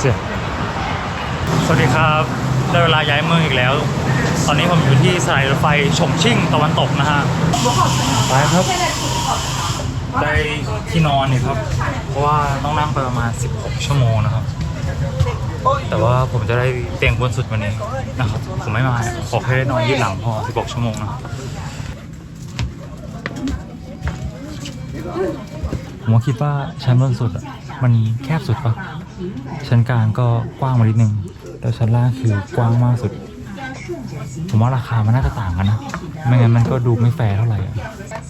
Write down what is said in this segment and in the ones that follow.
谢谢สวัสดีครับได้เวลาย้ายเมืองอีกแล้ว ตอนนี้ผมอยู่ที่สถานีรถไฟฉงชิ่งตะวันตกนะฮะไปครับ ได้ที่นอนเนี่ยครับ เพราะว่าต้องนั่งไปประมาณ 16 ชั่วโมงนะครับ แต่ว่าผมจะได้เตียงบนสุดวันนี้นะครับ ผมไม่มาขอแค่ได้นอนยืดหลังพอ 16 ชั่วโมงนะครับผมว่าคิดว่าชั้นบนสุดอะมันแคบสุดปะ ชั้นกลางก็กว้างมานิดนึง แต่ชั้นล่างคือกว้างมากสุด ผมว่าราคามันน่าจะต่างกันนะ ไม่งั้นมันก็ดูไม่แฟร์เท่าไหร่อะ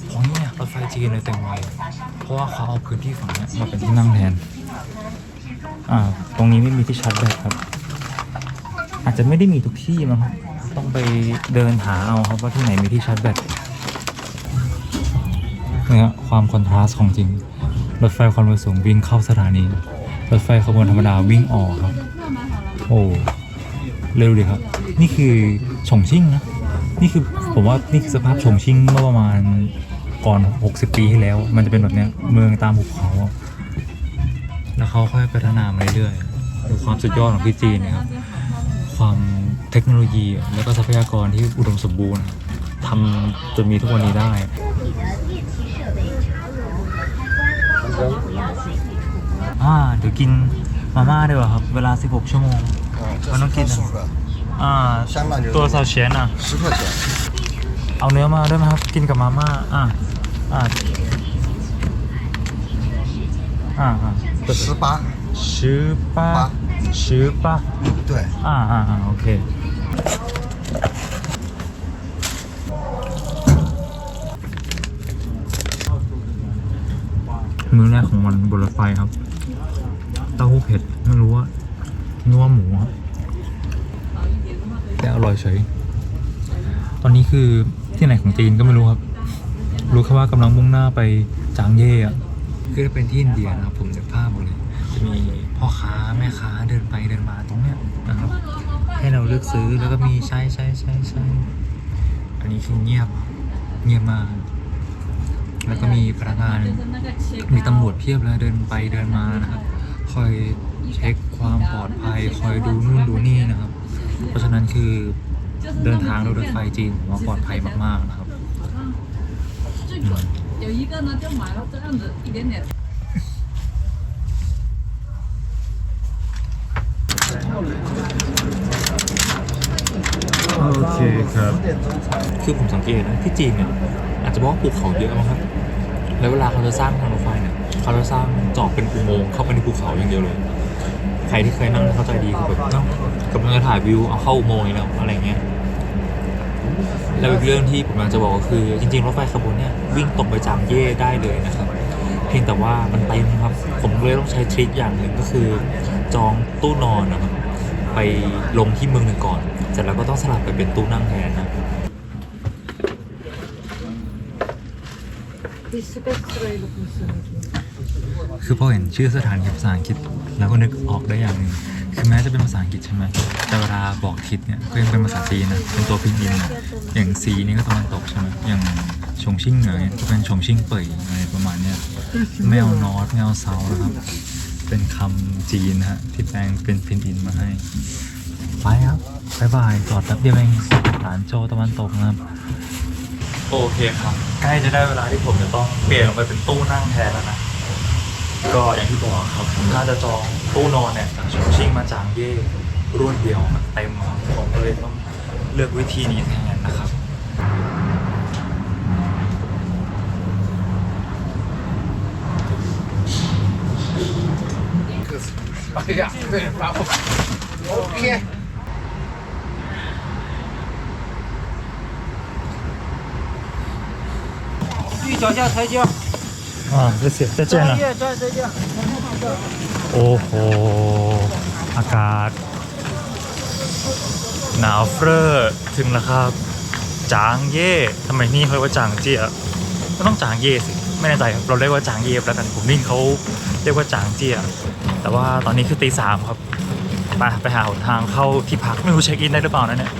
เพราะเนี่ยรถไฟจีนเลยเต็มวัยเพราะว่าเขาเอาพื้นที่ฝั่งนี้มาเป็นที่นั่งแทน อ่า ตรงนี้ไม่มีที่ชาร์จแบตครับ อาจจะไม่ได้มีทุกที่มั้งครับ ต้องไปเดินหาเอาครับว่าที่ไหนมีที่ชาร์จแบตเนี่ยความคอนทราสต์ของจริง รถไฟความเร็วสูงวิ่งเข้าสถานี รถไฟขบวนธรรมดาวิ่งออกครับ โอ้เร็วดีครับ นี่คือฉงชิ่งนะนี่คือผมว่านี่คือสภาพฉงชิ่งเมื่อประมาณก่อน 60 ปีที่แล้ว มันจะเป็นแบบเนี้ยเมืองตามภูเขา แล้วเขาค่อยพัฒนามาเรื่อยๆดูความสุดยอดของที่จีนนะครับ ความเทคโนโลยีแล้วก็ทรัพยากรที่อุดมสมบูรณ์ทำจนมีทุกวันนี้ได้อ่าเดี๋ยวกินมาม่าดีกว่าครับ เวลา 16 ชั่วโมง 啊，这我能给的是康素的， อ่า 香辣牛肉ตัวซาเชียนอ่ะ 十块钱。 เอาเนื้อมาด้วยไหมครับ กินกับมาม่า อ่าอ่าอ่าอ่า 十八， ชื่อป้า ป้า ชื่อป้า 对， อ่าอ่าอ่าโอเค มื้อแรกของวันบนรถไฟครับ เต้าหู้เผ็ดไม่รู้ว่านัวหมูครับแต่อร่อยเฉย ตอนนี้คือที่ไหนของจีนก็ไม่รู้ครับ รู้แค่ว่ากำลังมุ่งหน้าไปจางเย่อะคือถ้าเป็นที่อินเดียนะครับผมจะภาพเลยจะมีพ่อค้าแม่ค้าเดินไปเดินมาตรงเนี้ยนะครับ ให้เราเลือกซื้อแล้วก็มีใช่ใช่ใช่ใช่อันนี้คือเงียบเงียบมากแล้วก็มีพนักงานมีตำรวจเพียบเลยเดินไปเดินมานะครับ อยเช็คความปลอดภัยคอยดูนู่นดูนี่นะครับ เพราะฉะนั้นคือเดินทางโดยรถไฟจีนมว่าปลอดภัยมากๆนะครับโอเคครับ คือผมสังเกตนะที่จีนเนี่ยอาจจะบอกว่าภูเขาเยอะมั้งครับ แล้วเวลาเขาจะสร้างทางรถไฟ เขาจะสร้างเจาะเป็นอุโมงค์เข้าไปในภูเขาอย่างเดียวเลย ใครที่เคยนั่งเข้าใจดีคือแบบเนาะกำลังจะถ่ายวิวเอาเข้าอุโมงค์แล้วอะไรเงี้ยแล้วอีกเรื่องที่ผมอยากจะบอกก็คือ จริงๆรถไฟขบวนเนี่ยวิ่งตรงไปจางเย่ได้เลยนะครับ เพียงแต่ว่ามันเต็มครับ ผมเลยต้องใช้ทริคอย่างหนึ่งก็คือ จองตู้นอนนะครับไปลงที่เมืองหนึ่งก่อน เสร็จแล้วก็ต้องสลับไปเป็นตู้นั่งแทนนะ คือพอเห็นชื่อสถานีภาษาอังกฤษแล้วก็นึกออกได้อย่างหนึ่งคือแม้จะเป็นภาษาอังกฤษใช่ไหมแต่เวลาบอกทิศเนี่ยก็ยังเป็นภาษาจีนนะเป็นตัวพินยินนะอย่างซีนี่ก็ตะวันตกใช่ไหมอย่างชงชิ่งเหนือเนี่ยก็เป็นชงชิ่งเป่ยอะไรประมาณเนี้ยแมวนอร์ทแมวเซานะครับเป็นคำจีนนะฮะที่แปลงเป็นพินยินมาให้ไปครับบายบายจอดแป๊บเดียวเองหลานโจตะวันตกนะครับโอเคครับ ใกล้จะได้เวลาที่ผมจะต้องเปลี่ยนไปเป็นตู้นั่งแทนแล้วนะ ก็อย่างที่บอกครับผมน่าจะจองตู้นอนเนี่ยจากชงชิ่งมาจางเย่รวดเดียวมันเต็มครับผมก็เลยต้องเลือกวิธีนี้แทนนะครับ 哎呀，对，把我 OK。玉脚下台阶， อ่าจะเสียจะเจน 专 นะ 业专再见。 โอ้โห อากาศ หนาวเฟ้อถึงแล้วครับ จางเย่ทำไมนี่เขาเรียกว่าจางเจียก็ต้องจางเย่สิ ไม่แน่ใจเราเรียกว่าจางเย่แล้วกัน ผมนี่เขาเรียกว่าจางเจีย แต่ว่าตอนนี้คือตีสามครับ ไปไปหาหนทางเข้าที่พัก ไม่รู้เช็คอินได้หรือเปล่านะเนี่ย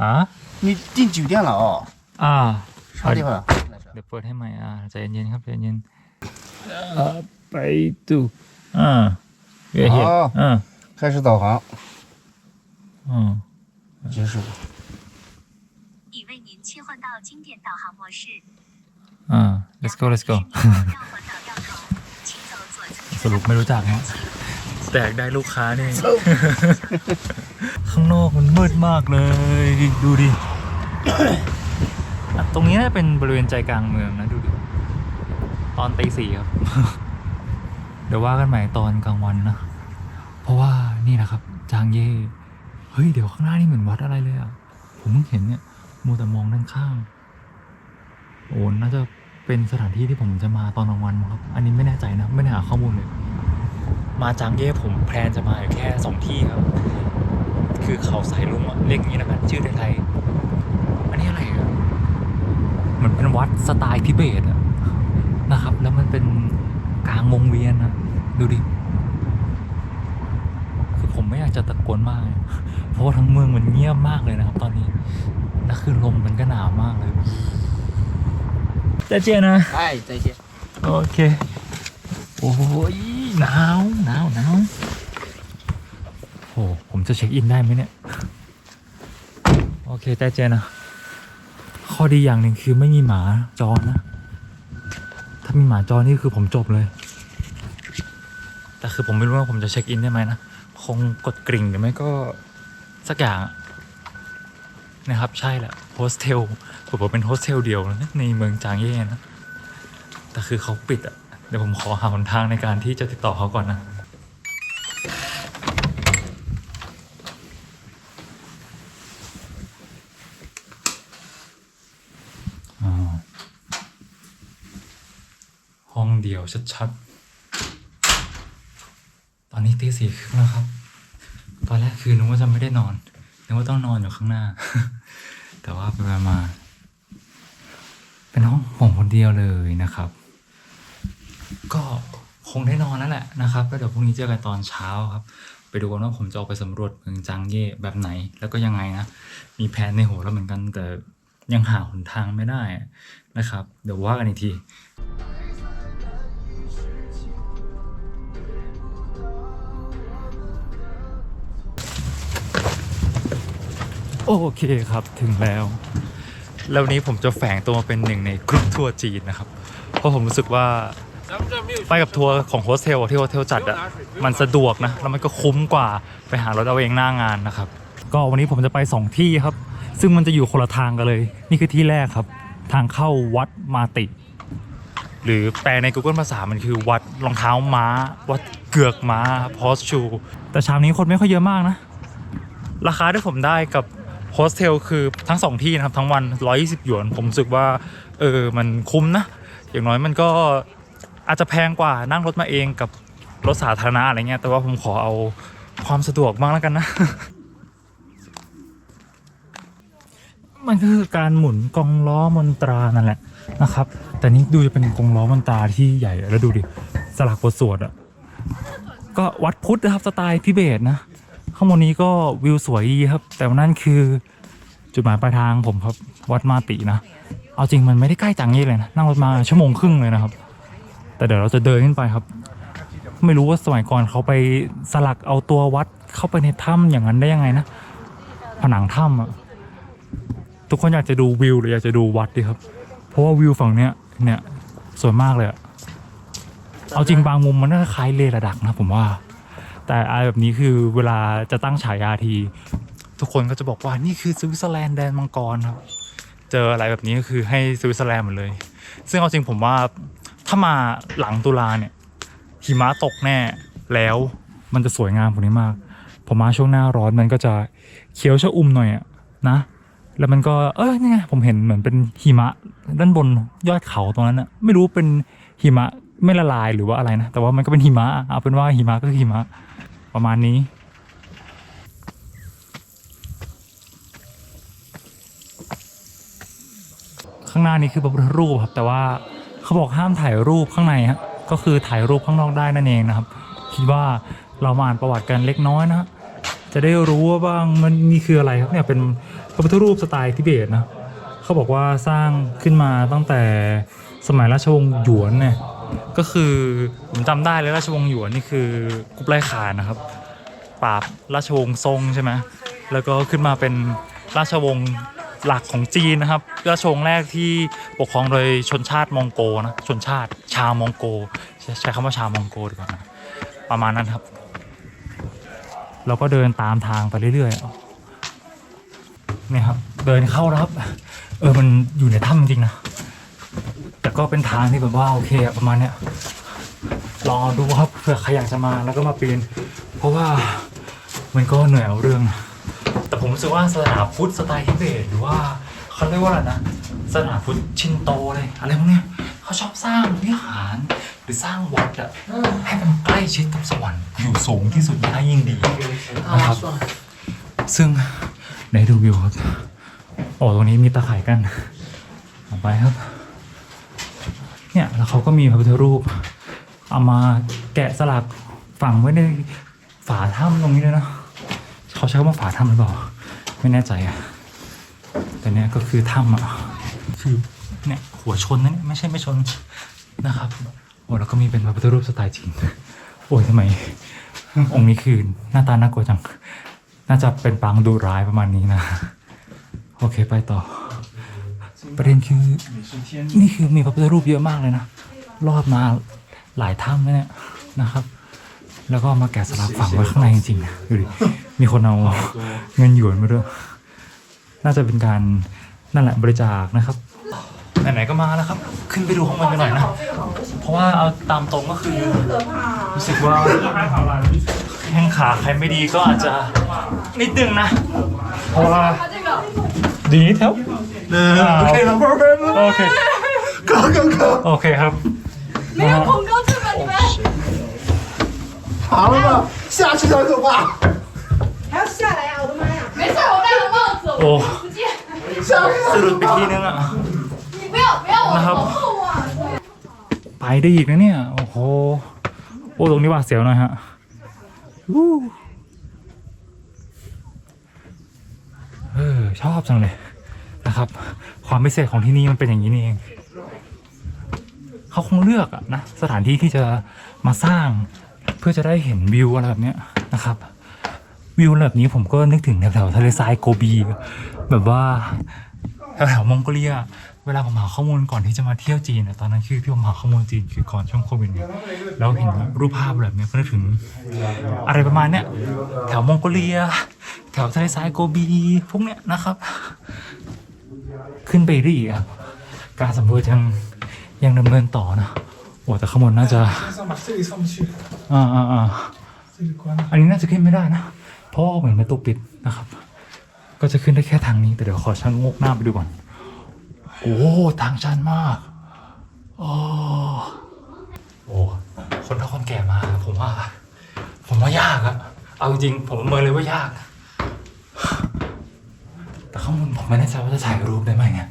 อ่ะ 你进酒店了哦？ อ่า 啥地方？ เดี๋ยวเปิดให้ใหม่อ่าใจเย็นๆครับใจเย็นเอ่อไปดูอ่าเวียเห็น อ๋อ อ่า 开始导航， อืม 结束。已为您切换到经典导航模式。 อ่า let's go let's go 绕环岛掉头，请走左侧 สรุปไม่รู้จักฮะ แตกได้ลูกค้านี่ ข้างนอกมันมืดมากเลย ดูดิอะตรงนี้น่าจะเป็นบริเวณใจกลางเมืองนะดูดิ ตอนตีสี่ครับ เดี๋ยวว่ากันใหม่ตอนกลางวันนะ เพราะว่านี่นะครับ จางเย่ เฮ้ย เดี๋ยวข้างหน้านี่เหมือนวัดอะไรเลยอะ ผมเพิ่งเห็นเนี่ยมัวแต่มองด้านข้าง โอ้น่าจะเป็นสถานที่ที่ผมจะมาตอนกลางวันมั้งครับ อันนี้ไม่แน่ใจนะ ไม่ได้หาข้อมูลเลย มาจางเย่ผมแพลนจะมาอยู่แค่สองที่ครับ คือเขาสายลุงอะเรียกอย่างนี้แล้วกันชื่อไทยๆอันนี้อะไรอะเหมือนเป็นวัดสไตล์ทิเบตอะนะครับ แล้วมันเป็นกลางวงเวียนอะดูดิ คือผมไม่อยากจะตะโกนมาก เพราะว่าทั้งเมืองมันเงียบมากเลยนะครับ ตอนนี้ แล้วคือลมมันก็หนาวมากเลย再见นะ 哎，再见。 โอเค โอ้ย หนาวหนาวหนาวโอ้ผมจะเช็คอินได้ไหมเนี่ย โอเคแต่เจนนะข้อดีอย่างหนึ่งคือไม่มีหมาจรนะ ถ้ามีหมาจรนี่คือผมจบเลย แต่คือผมไม่รู้ว่าผมจะเช็คอินได้ไหมนะ คงกดกริ่งหรือไม่ก็สักอย่างนะครับใช่แหละโฮสเทลผมบอกเป็นโฮสเทลเดียวนะในเมืองจางเย่นะ แต่คือเขาปิดอะ เดี๋ยวผมขอหาหนทางในการที่จะติดต่อเขาก่อนนะห้องเดียวชัดๆ ตอนนี้ตีสี่ครึ่งแล้วครับ ตอนแรกคือนึกว่าจะไม่ได้นอน นึกว่าต้องนอนอยู่ข้างหน้า แต่ว่าไปมา เป็นห้องผมคนเดียวเลยนะครับ ก็คงได้นอนแล้วแหละนะครับแล้วเดี๋ยวพรุ่งนี้เจอกันตอนเช้าครับ ไปดูกันว่าผมจะออกไปสำรวจเมืองจางเย่แบบไหนแล้วก็ยังไงนะ มีแผนในหัวแล้วเหมือนกันแต่ยังหาหนทางไม่ได้นะครับ เดี๋ยวว่ากันอีกทีโอเคครับถึงแล้ว แล้วนี้ผมจะแฝงตัวมาเป็นหนึ่งในกรุ๊ปทัวร์จีนนะครับ เพราะผมรู้สึกว่า ไปกับทัวร์ของโฮสเทลที่โฮสเทลจัดอะมันสะดวกนะ แล้วมันก็คุ้มกว่าไปหารถเอาเองหน้างานนะครับ ก็วันนี้ผมจะไป 2 ที่ครับ ซึ่งมันจะอยู่คนละทางกันเลย นี่คือที่แรกครับ ทางเข้าวัดมาติ หรือแปลใน Google ภาษามันคือวัดรองเท้าม้า วัดเกือกม้าพอสชูแต่เช้านี้คนไม่ค่อยเยอะมากนะ ราคาที่ผมได้กับโฮสเทลคือทั้งสองที่นะครับทั้งวัน 120 หยวน ผมรู้สึกว่าเออมันคุ้มนะ อย่างน้อยมันก็ อาจจะแพงกว่านั่งรถมาเองกับรถสาธารณะอะไรเงี้ยแต่ว่าผมขอเอาความสะดวกบ้างแล้วกันนะ มันก็คือการหมุนกองล้อมนตรานั่นแหละนะครับ แต่นี้ดูจะเป็นกองล้อมนตราที่ใหญ่แล้วดูดิสลักบทสวดอะก็วัดพุทธนะครับสไตล์ทิเบตนะข้างบนนี้ก็วิวสวยดีครับ แต่ว่านั่นคือจุดหมายปลายทางผมครับวัดมาตินะ เอาจริงมันไม่ได้ใกล้จังยี่เลยนะนั่งรถมาชั่วโมงครึ่งเลยนะครับ แต่เดี๋ยวเราจะเดินขึ้นไปครับ ไม่รู้ว่าสมัยก่อนเขาไปสลักเอาตัววัดเข้าไปในถ้ำอย่างนั้นได้ยังไงนะ ผนังถ้ำอะทุกคนอยากจะดูวิวหรืออยากจะดูวัดดีครับ เพราะว่าวิวฝั่งเนี้ยเนี่ยสวยมากเลยอะเอาจริงบางมุมมันน่าจะคล้ายเลระดักนะผมว่า แต่อะไรแบบนี้คือเวลาจะตั้งฉายาที ทุกคนก็จะบอกว่านี่คือสวิตเซอร์แลนด์แดนมังกรครับ เจออะไรแบบนี้ก็คือให้สวิตเซอร์แลนด์หมดเลย ซึ่งเอาจริงผมว่า ถ้ามาหลังตุลาเนี่ยหิมะตกแน่แล้วมันจะสวยงามกว่านี้มาก ผมมาช่วงหน้าร้อนมันก็จะเขียวชะอุ่มหน่อยอะนะ แล้วมันก็เออนี่ไงผมเห็นเหมือนเป็นหิมะด้านบนยอดเขาตรงนั้นอะไม่รู้เป็นหิมะไม่ละลายหรือว่าอะไรนะ แต่ว่ามันก็เป็นหิมะอะเอาเป็นว่าหิมะก็คือหิมะประมาณนี้ข้างหน้านี้คือพระพุทธรูปครับแต่ว่า เขาบอกห้ามถ่ายรูปข้างในฮะก็คือถ่ายรูปข้างนอกได้นั่นเองนะครับ คิดว่าเรามาอ่านประวัติกันเล็กน้อยนะจะได้รู้ว่าบ้างมันนี่คืออะไรครับเนี่ยเป็นพระพุทธรูปสไตล์ทิเบตนะเขาบอกว่าสร้างขึ้นมาตั้งแต่สมัยราชวงศ์หยวนเนี่ยก็คือผมจำได้เลยราชวงศ์หยวนนี่คือกุบไลขานนะครับปราบราชวงศ์ซงใช่ไหมแล้วก็ขึ้นมาเป็นราชวงศ์ หลักของจีนนะครับราชวงศ์แรกที่ปกครองโดยชนชาติมองโกนะชนชาติชาวมองโก ใช้คำว่าชาวมองโกดีกว่านะประมาณนั้นครับ เราก็เดินตามทางไปเรื่อยๆเนี่ยครับ เดินเข้าแล้วครับ เออมันอยู่ในถ้ำจริงนะแต่ก็เป็นทางที่แบบว่าโอเคประมาณเนี้ยลองดูครับเผื่อใครอยากจะมาแล้วก็มาปีน เพราะว่ามันก็เหนื่อยเอาเรื่องนะ ผมรู้สึกว่าศาสนาพุทธสไตล์ทิเบตหรือว่าเขาเรียกว่าอะไรนะศาสนาพุทธชินโตเลยอะไรพวกเนี้ยเขาชอบสร้างวิหารหรือสร้างวัดอะให้มันใกล้ชิดกับสวรรค์อยู่สูงที่สุดได้ยิ่งดีนะครับซึ่งในดูวิวครับโอ้ตรงนี้มีตะข่ายกันออกไปครับ เนี่ยแล้วเขาก็มีพระพุทธรูป เอามาแกะสลักฝังไว้ในฝาถ้ำตรงนี้เลยนะ เขาใช้คำว่าฝาถ้ำหรือเปล่า ไม่แน่ใจอะแต่เนี้ยก็คือถ้ำอะคือเนี่ยหัวชนนะเนี่ยไม่ใช่ไม่ชนนะครับโอ้แล้วก็มีเป็นพระพุทธรูปสไตล์จีนโอ้ยทำไมองค์นี้คือหน้าตาน่ากลัวจัง น่าจะเป็นปางดุร้ายประมาณนี้นะ โอเคไปต่อ ประเด็นคือ นี่คือมีพระพุทธรูปเยอะมากเลยนะ รอบมาหลายถ้ำแล้วเนี่ยนะครับ แล้วก็เอามาแกะสลักฝังไว้ข้างในจริงๆนะดูดิมีคนเอาเงินหยวนมาด้วย น่าจะเป็นการนั่นแหละบริจาคนะครับ ไหนๆก็มาแล้วครับ ขึ้นไปดูข้างบนกันหน่อยนะ เพราะว่าเอาตามตรงก็คือ รู้สึกว่าแข้งขาใครไม่ดีก็อาจจะนิดนึงนะ เพราะว่าดีนิดเท่า 嗯，OK 了，不不不， โอเค go go go， โอเคครับ 没有恐高症吧你们？ 好了吗？下去才走吧。还要下来呀、我的妈呀！没事，我戴了帽子，哦我看不见。下去 สะดุดไปทีนึงอ่ะ 你不要不要我那好往后啊！ ไปได้อีกนะเนี่ย โอ้โห โอ้ตรงนี้ว่าเสียวหน่อยฮะวู้เออ ชอบจังเลยนะครับ ความพิเศษของที่นี่มันเป็นอย่างนี้นี่เอง เขาคงเลือกอะนะ สถานที่ที่จะมาสร้าง เพื่อจะได้เห็นวิวอะไรแบบเนี้ยนะครับ วิวแบบนี้ผมก็นึกถึงแถวๆทะเลทรายโกบี แบบว่าแถวมองโกเลีย เวลาผมหาข้อมูลก่อนที่จะมาเที่ยวจีนตอนนั้นคือที่ผมหาข้อมูลจีนคือก่อนช่วงโควิดเนี่ยแล้วเห็นรูปภาพแบบนี้ก็นึกถึง อะไรประมาณเนี้ยแถวมองโกเลีย แถวทะเลทรายโกบีพวกเนี้ยนะครับ ขึ้นไปได้อีกอะการสำรวจยังยังดำเนินต่อนะ ว้แต่ข้างบนน่าจะอ่าอ่าอ่าอันนี้น่าจะขึ้นไม่ได้นะ เพราะเหมือนประตูปิดนะครับ ก็จะขึ้นได้แค่ทางนี้แต่เดี๋ยวขอช่างงกหน้าไปดูก่อน โอ้ทางชันมากโอ้โอ้คนเท่าคนแก่มา ผมว่า ผมว่ายากอะเอาจริงผมเมินเลยว่ายาก แต่ข้อมูลผมไม่แน่ใจว่าจะถ่ายรูปได้ไหมเนี่ย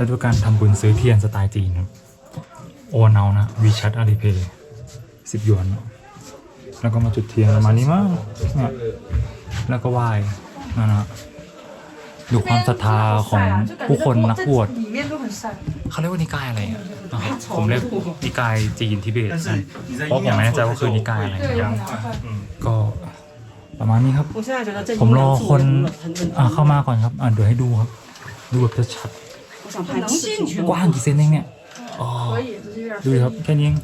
และด้วยการทำบุญซื้อเทียนสไตล์จีนครัโอนเอานะวีชัดอารีเพย์สิบหยวน แล้วก็มาจุดเทียนประมาณนี้มั้งเนี่ยแล้วก็ไหว้นะนะดูความศรัทธาของผู้คนนักบวชเขาเรียกว่านิกายอะไรอะครับผมเรียกนิกายจีนทิเบตนะเพราะผมไม่แน่ใจว่าคือนิกายอะไรยังก็ประมาณนี้ครับ ผมรอคนเข้ามาก่อนครับอ่าเดี๋ยวให้ดูครับ ดูแบบชัด กว้างกี่เซนเองเนี่ยอ๋อ 可以，只是有点 ดูดิครับแค่นี้เอง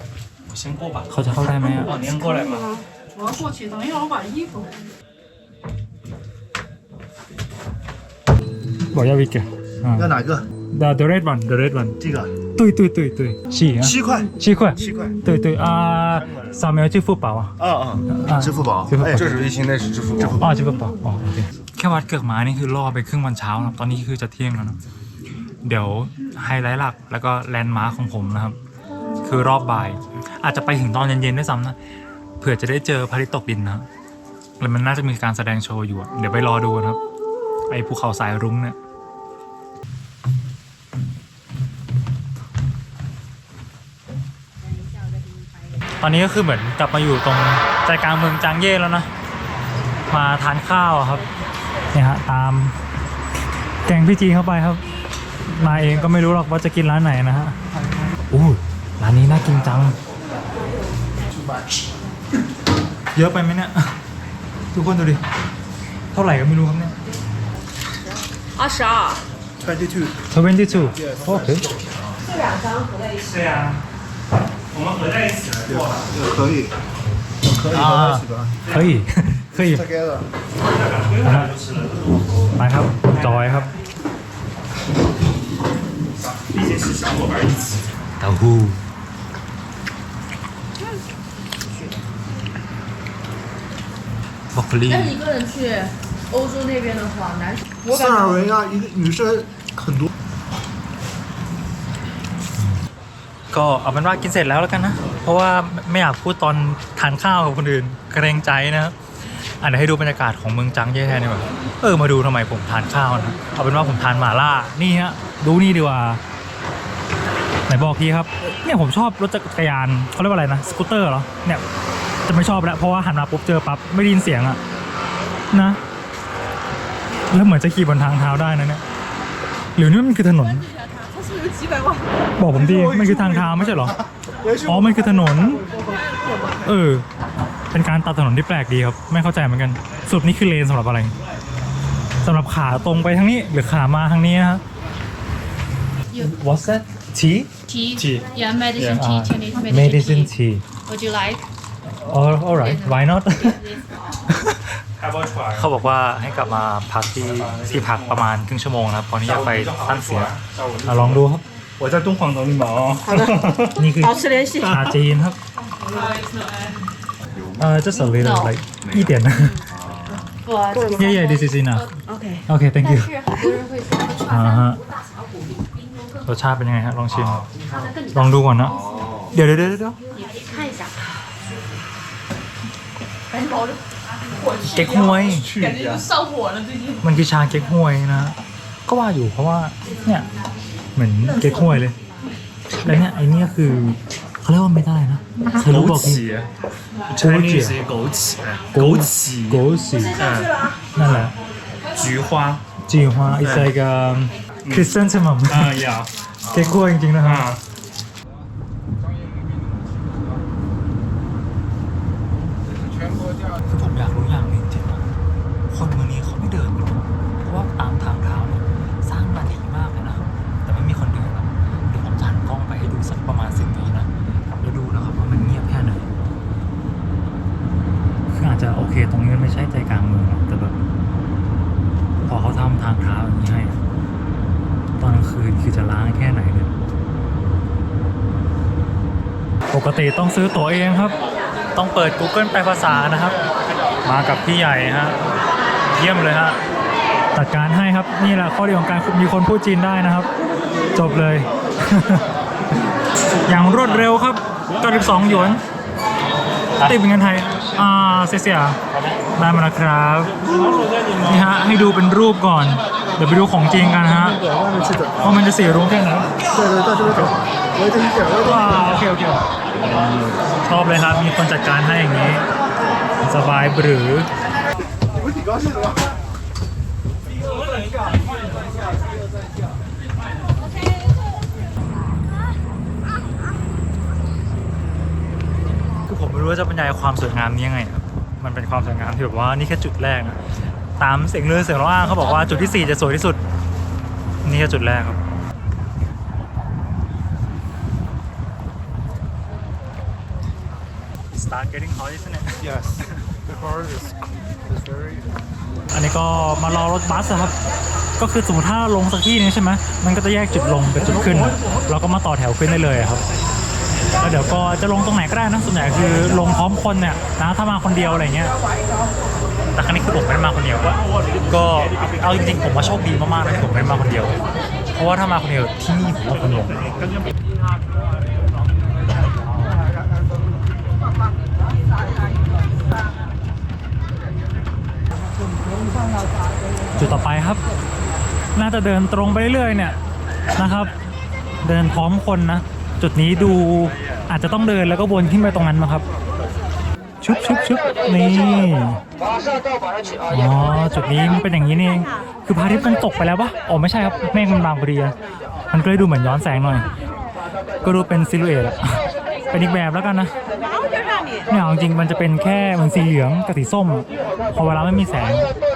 先过吧。 เขาจะเข้าได้ไหมอะ 哦，您过来吧。我要过去，等一会儿我把衣服。 บอกยาวิกอะอ่า 要哪个？ the the red one the red one 这个对对对对七啊七块，七块七块。对对啊扫描支付宝啊啊啊，支付宝，支付宝哎，这是微信，那是支付宝。支付 อ๋อ支付宝อ๋อโอเคแค่วัดเกือกหมานี่คือรอไปครึ่งวันเช้านะครับตอนนี้คือจะเที่ยงแล้วนะ เดี๋ยวไฮไลท์หลักแล้วก็แลนด์มาร์คของผมนะครับ คือรอบบ่าย อาจจะไปถึงตอนเย็นๆด้วยซ้ำนะเผื่อจะได้เจอพระอาทิตย์ตกดินนะแล้วมันน่าจะมีการแสดงโชว์อยู่ เดี๋ยวไปรอดูกันครับ ไอ้ภูเขาสายรุ้งเนี่ยตอนนี้ก็คือเหมือนกลับมาอยู่ตรงใจกลางเมืองจางเย่แล้วนะ มาทานข้าวครับเนี่ยฮะตามแกงพี่จีเข้าไปครับ มาเองก็ไม่รู้หรอกว่าจะกินร้านไหนนะฮะอู้ร้านนี้น่ากินจัง เยอะไปไหมเนี่ย ทุกคนดูดิ เท่าไหร่ก็ไม่รู้ครับเนี่ย 二十二， 22 22โอเค 对呀、我们合在一起了，做了。可以可以啊合在一起吧可以可以 together 规划就是了， ไปครับ จอยครับ 毕竟是小伙伴一起。 เต้าหู้บรอกโคลี 但是一个人去欧洲那边的话，男生我塞尔维亚一个女生很多 ก็เอาเป็นว่ากินเสร็จแล้วแล้วกันนะ เพราะว่าไม่อยากพูดตอนทานข้าวกับคนอื่นเกรงใจนะครับอ่ะเดี๋ยวให้ดูบรรยากาศของเมืองจังเย่แทนดีกว่าเออมาดูทำไมผมทานข้าวนะเอาเป็นว่าผมทานหม่าล่านี่ฮะดูนี่ดีกว่า ไหนบอกทีครับเนี่ยผมชอบรถจักรยานเขาเรียกว่าอะไรนะสกูตเตอร์เหรอเนี่ยจะไม่ชอบแล้วเพราะว่าหันมาปุ๊บเจอปั๊บไม่ได้ยินเสียงอะนะ แล้วเหมือนจะขี่บนทางเท้าได้นะเนี่ยหรือนี่มันคือถนนบอกผมดีมันคือทางเท้าไม่ใช่เหรออ๋อมันคือถนน เออ เป็นการตัดถนนที่แปลกดีครับ ไม่เข้าใจเหมือนกัน สุดนี้คือเลนสำหรับอะไรสำหรับขาตรงไปทางนี้หรือขามาทางนี้นะฮะ What's that tea Tea. Tea. Yeah, medicine Yeah, tea. uh, Chinese medicine, medicine tea. tea Would you like? all alright why not 开包出来。 เขาบอกว่าให้กลับมาพักที่ที่พักประมาณครึ่งชั่วโมงนะครับตอนนี้อยากไปสั้นเสียอ่ะลองดูครับ 我在敦煌等你们哦。นี่คือ 保持联系。 ชาจีนครับเอ่อ just a little like 一点นะ yeah yeah this is enough OK。 okay thank you 是很多人会说会 อ่าฮะ รสชาติเป็นยังไงฮะลองชิม ลองดูก่อนนะ เดี๋ยวเดี๋ยวเดี๋ยวเดี๋ยว 看一下。เก๊กฮวย 感觉就上火了，最近。 มันคือชาเก๊กฮวยนะ ก็ว่าอยู่เพราะว่าเนี่ยเหมือนเก๊กฮวยเลย แล้วเนี่ยไอ้นี่ก็คือเขาเรียกว่าไม่ได้นะเคยรู้บอกทีโชจิ 枸杞，枸杞枸杞นั่นแหละ 菊花。 คริสเตนใช่ไหมเอาอย่าเก๊กคั่วจริงๆนะครับ ติต้องซื้อตั๋วเองครับ ต้องเปิด Google แปลภาษานะครับ มากับพี่ใหญ่ฮะเยี่ยมเลยฮะตัดการให้ครับนี่แหละข้อดีของการมีคนพูดจีนได้นะครับ จบเลย อย่างรวดเร็วครับ92หยวนติดเป็นเงินไทย อ่า เสียเสียได้มาแล้วครับ นี่ฮะ ให้ดูเป็นรูปก่อน เดี๋ยวไปดูของจริงกันฮะเพราะมันจะเสียรู้แค่ไหนว้าโอเคโอเค ชอบเลยครับ มีคนจัดการให้อย่างนี้ สบายหรือคือผมไม่รู้ว่าจะบรรยายความสวยงามนี้ยังไงครับ มันเป็นความสวยงามที่แบบว่านี่แค่จุดแรกนะ ตามเสียงเรือเสียงร้องอ้างเขาบอกว่าจุดที่ 4 จะสวยที่สุด นี่แค่จุดแรกครับ Start getting hot isn't it Yes. The car is is very. อันนี้ก็มารอรถบัสอะครับ ก็คือสมมติถ้าลงสักที่นึงใช่ไหมมันก็จะแยกจุดลงกับจุดขึ้น เราก็มาต่อแถวขึ้นได้เลยอะครับ แล้วเดี๋ยวก็จะลงตรงไหนก็ได้นะส่วนใหญ่คือลงพร้อมคนเนี่ยนะถ้ามาคนเดียวอะไรเงี้ย แต่ครั้งนี้คือผมไม่ได้มาคนเดียว ก็ก็เอาจริงๆผมว่าโชคดีมากๆเลยที่ผมไม่ได้มาคนเดียว เพราะว่าถ้ามาคนเดียวที่นี่ผมว่าคนหลง จุดต่อไปครับ น่าจะเดินตรงไปเรื่อยเนี่ยนะครับ เดินพร้อมคนนะ จุดนี้ดูอาจจะต้องเดินแล้วก็วนขึ้นไปตรงนั้นมาครับ ชุบชุบชุบนี่อ๋อจุดนี้มันเป็นอย่างนี้นี่เองคือพระอาทิตย์มันตกไปแล้วปะอ๋อไม่ใช่ครับเมฆมันบางพอดีอะมันก็เลยดูเหมือนย้อนแสงหน่อย ก็ดูเป็นซิลูเอตอะเป็นอีกแบบแล้วกันนะเนี่ยจริงมันจะเป็นแค่เหมันสีเหลืองกับสีส้ม พอเวลาไม่มีแสง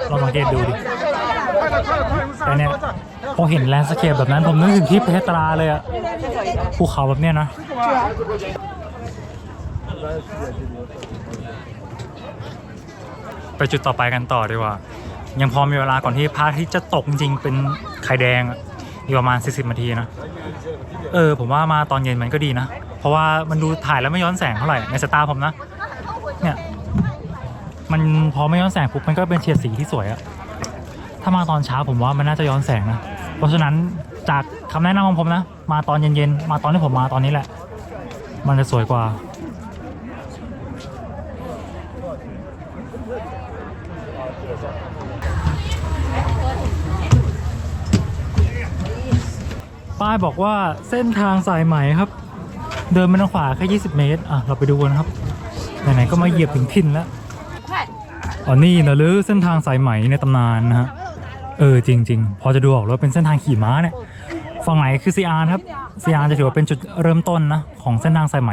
ลองสังเกตดูดิ แต่เนี่ยพอเห็นแลนด์สเคปแบบนั้นผมนึกถึงที่เพชรตราเลยอะภูเขาแบบเนี้ยนะไปจุดต่อไปกันต่อดีกว่า ยังพอมีเวลาก่อนที่พระอาทิตย์จะตกจริงเป็นไข่แดงอีกประมาณ 40นาทีนะ เออ ผมว่ามาตอนเย็นมันก็ดีนะ เพราะว่ามันดูถ่ายแล้วไม่ย้อนแสงเท่าไหร่ในสตายตาผมนะ เนี่ย มันพอไม่ย้อนแสงปุ๊บมันก็เป็นเฉดสีที่สวยอะ ถ้ามาตอนเช้าผมว่ามันน่าจะย้อนแสงนะ เพราะฉะนั้นจากคำแนะนำของผมนะ มาตอนเย็นๆ มาตอนที่ผมมาตอนนี้แหละ มันจะสวยกว่า ป้ายบอกว่าเส้นทางสายไหมครับ เดินไปทางขวาแค่ 20 เมตร อะ เราไปดูกันครับ ไหนๆ ก็มาเหยียบถึงถิ่นแล้ว อ๋อ นี่นะหรือเส้นทางสายไหมในตำนานนะฮะ เออจริง ๆ พอจะดูออกแล้ววาเป็นเส้นทางขี่ม้าเนี่ยฝั่งไหนคือซีอาร์ครับซีอาร์จะถือว่าเป็นจุดเริ่มต้นนะของเส้นทางสายไหม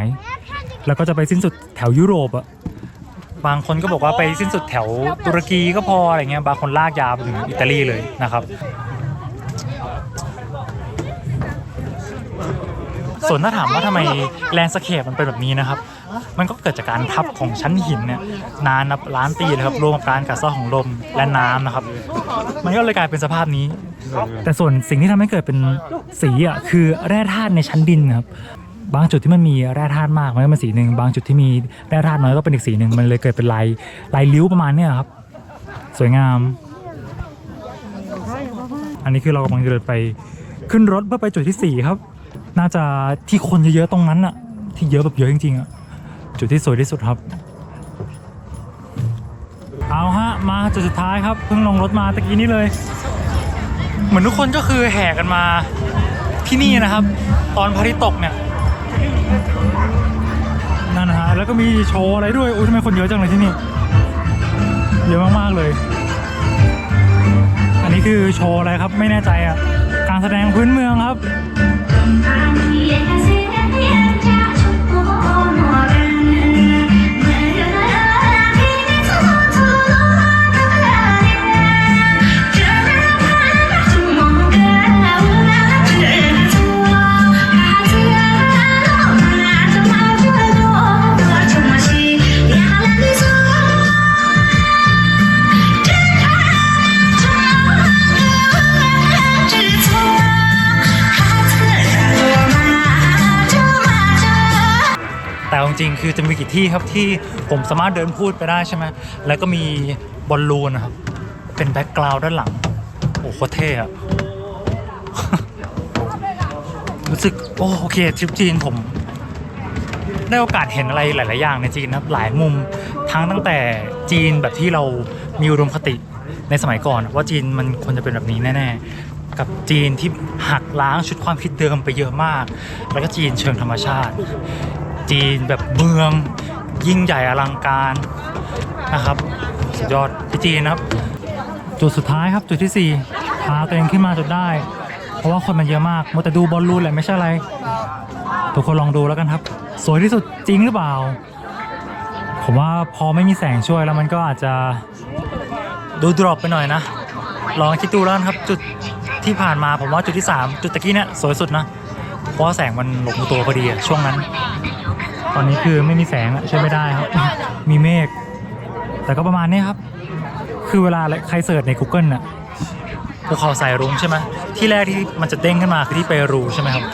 แล้วก็จะไปสิ้นสุดแถวยุโรปอะบางคนก็บอกว่าไปสิ้นสุดแถวตุรกีก็พออะไรเงี้ยบางคนลากยาวไปถึงอิตาลีเลยนะครับ ส่วนถ้าถามว่าทำไมแลนด์สเคปมันเป็นแบบนี้นะครับ มันก็เกิดจากการทับของชั้นหินเนี่ยนานนับล้านปีเลยครับรวมกับการกัดเซาะของลมและน้ำนะครับ มันก็เลยกลายเป็นสภาพนี้ แต่ส่วนสิ่งที่ทำให้เกิดเป็นสีอะคือแร่ธาตุในชั้นดินครับบางจุดที่มันมีแร่ธาตุมากมันก็เป็นสีหนึ่งบางจุดที่มีแร่ธาตุน้อยก็เป็นอีกสีหนึ่งมันเลยเกิดเป็นลายลายริ้วประมาณเนี้ยครับ สวยงาม อันนี้คือเรากำลังจะเดินไปขึ้นรถเพื่อไปจุดที่สี่ครับ น่าจะที่คนเยอะๆตรงนั้นอะที่เยอะแบบเยอะจริงๆอะ จุดที่สวยที่สุดครับ เอาฮะ มาจุดสุดท้ายครับ เพิ่งลงรถมาตะกี้นี้เลย เหมือนทุกคนก็คือแห่กันมาที่นี่นะครับ ตอนพระอาทิตย์ตกเนี่ยนั่นนะฮะแล้วก็มีโชว์อะไรด้วยอุ้ยทำไมคนเยอะจังเลยที่นี่เยอะมากๆเลย อันนี้คือโชว์อะไรครับไม่แน่ใจอะการแสดงพื้นเมืองครับ แต่เอาจริงๆคือจะมีกี่ที่ครับที่ผมสามารถเดินพูดไปได้ใช่ไหมแล้วก็มีบอลลูนนะครับ เป็นแบ็กกราวด์ด้านหลัง โอ้โหเท่อะรู้สึกโอ้โอเคทริปจีนผมได้โอกาสเห็นอะไรหลาย ๆ อย่างในจีนนะครับหลายมุมทั้งตั้งแต่จีนแบบที่เรามีอุดมคติในสมัยก่อน ว่าจีนมันควรจะเป็นแบบนี้แน่ ๆ กับจีนที่หักล้างชุดความคิดเดิมไปเยอะมาก แล้วก็จีนเชิงธรรมชาติ จีนแบบเมืองยิ่งใหญ่อลังการนะครับ สุดยอดที่จีนนะครับ จุดสุดท้ายครับจุดที่ 4 พาตัวเองขึ้นมาจนได้ เพราะว่าคนมันเยอะมากมัวแต่ดูบอลลูนแหละไม่ใช่อะไร ทุกคนลองดูแล้วกันครับ สวยที่สุดจริงหรือเปล่า ผมว่าพอไม่มีแสงช่วยแล้วมันก็อาจจะดูดรอปไปหน่อยนะ ลองคิดดูแล้วกันครับจุดที่ผ่านมาผมว่าจุดที่ 3 จุดตะกี้เนี่ยสวยสุดนะ เพราะว่าแสงมันหลบตัวพอดีช่วงนั้น อนนี้คือไม่มีแสงอะใช้ไม่ได้ครับ มีเมฆ แต่ก็ประมาณนี้ครับ คือเวลาใครเสิร์ชใน Google น่ะภูเขาสายรุ้งใช่ไหมที่แรกที่มันจะเด้งขึ้นมาคือที่เปรูใช่ไหมครับ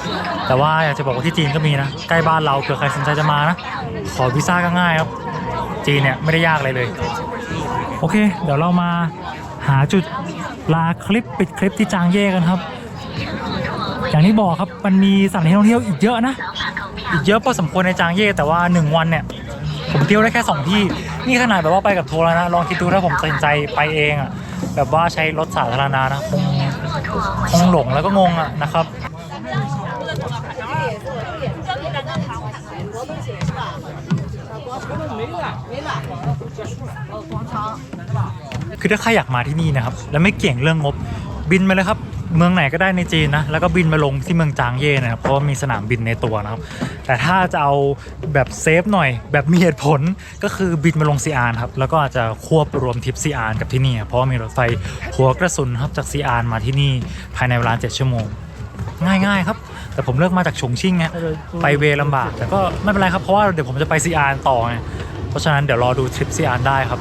แต่ว่าอยากจะบอกว่าที่จีนก็มีนะ ใกล้บ้านเราเผื่อใครสนใจจะมานะ ขอวีซ่าก็ง่ายครับ จีนเนี่ยไม่ได้ยากอะไรเลย โอเค เดี๋ยวเรามาหาจุดลาคลิปปิดคลิปที่จางเย่กันครับ อย่างที่บอกครับมันมีสถานที่ท่องเที่ยวอีกเยอะนะ อีกเยอะพอสมควรในจางเย่แต่ว่า 1 วันเนี่ยผมเที่ยวได้แค่ 2 ที่ นี่ขนาดแบบว่าไปกับทัวร์แล้วนะลองคิดดูถ้าผมตัดสินใจไปเองอะแบบว่าใช้รถสาธารณะนะคงหลงแล้วก็งงอะนะครับคือถ้าใครอยากมาที่นี่นะครับ แล้วไม่เกี่ยงเรื่องงบบินไปเลยครับ เมืองไหนก็ได้ในจีนนะแล้วก็บินมาลงที่เมืองจางเย่นะครับเพราะามีสนามบินในตัวนะครับ แต่ถ้าจะเอาแบบเซฟหน่อย แบบมีเหตุผลก็คือบินมาลงซีอานครับแล้วก็อาจจะควบรวมทริปซีอานกับที่นี่เพราะามีรถไฟหัวกระสุนครับจากซีอานมาที่นี่ภายในเวลา7ชั่วโมงง่ายๆครับ แต่ผมเลือกมาจากฉงชิ่งไงไปเวลำบาก แต่ก็ไม่เป็นไรครับเพราะว่าเดี๋ยวผมจะไปซีอานต่อไงเพราะฉะนั้นเดี๋ยวรอดูทริปซีอานได้ครับ